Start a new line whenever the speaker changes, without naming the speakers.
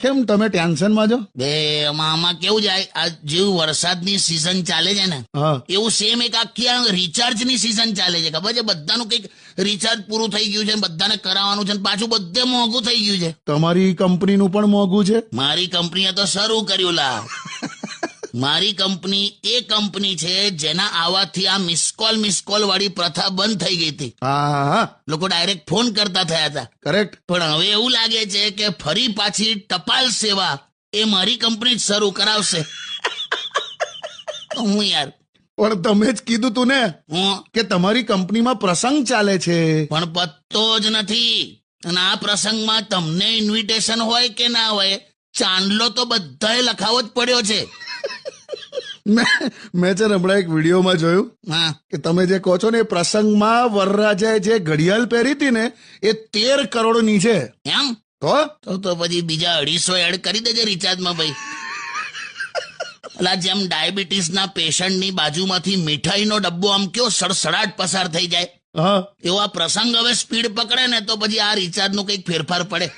કેમ તમે ટેન્શનમાં છો?
બે આમાં કેવું જાય? આ જેવું વરસાદની સિઝન ચાલે છે ને એવું સેમ એક આખી રિચાર્જ રિચાર્જની સિઝન ચાલે છે. ખબર છે? બધાનું કંઈક રિચાર્જ પૂરું થઈ ગયું છે બધાને કરાવવાનું છે પાછું બધે મોંઘું થઈ ગયું છે.
તમારી કંપનીનું પણ મોંઘું છે?
મારી કંપનીએ તો શરૂ કર્યું લા મારી કંપની એ કંપની છે જેના આવાથી આ મિસકોલ મિસકોલ વાળી પ્રથા બંધ થઈ ગઈ હતી. લોકો ડાયરેક્ટ ફોન કરતા થયા હતા.
કરેક્ટ
પણ હવે એવું લાગે છે કે ફરી પાછી ટપાલ સેવા એ મારી કંપની જ શરૂ કરાવશે. હું યાર.
પણ તમે જ કીધું તું ને
હું.
કે તમારી કંપનીમાં પ્રસંગ ચાલે છે.
પણ પત્તો જ નથી. અને આ પ્રસંગમાં તમને ઇન્વિટેશન હોય કે ના હોય ચાંદલો તો બધાએ લખાવો જ પડ્યો છે.
મેં મેં છે ને હમણાં એક વિડીયોમાં જોયું
હા.
કે તમે જે કહો છો ને એ પ્રસંગમાં વરરાજાએ જે ઘડિયાળ પહેરી હતી ને એ તેર કરોડની છે.
એમ?
તો?
તો પછી બીજા અઢીસો એડ કરી દેજે રિચાર્જમાં ભાઈ. અલા જેમ ડાયાબિટીસના પેશન્ટની બાજુમાંથી મીઠાઈનો ડબ્બો આમ કયો સડસડાટ પસાર થઈ જાય.
એવા
એવો આ પ્રસંગ હવે સ્પીડ પકડે ને તો પછી આ રિચાર્જનું કંઈક ફેરફાર પડે.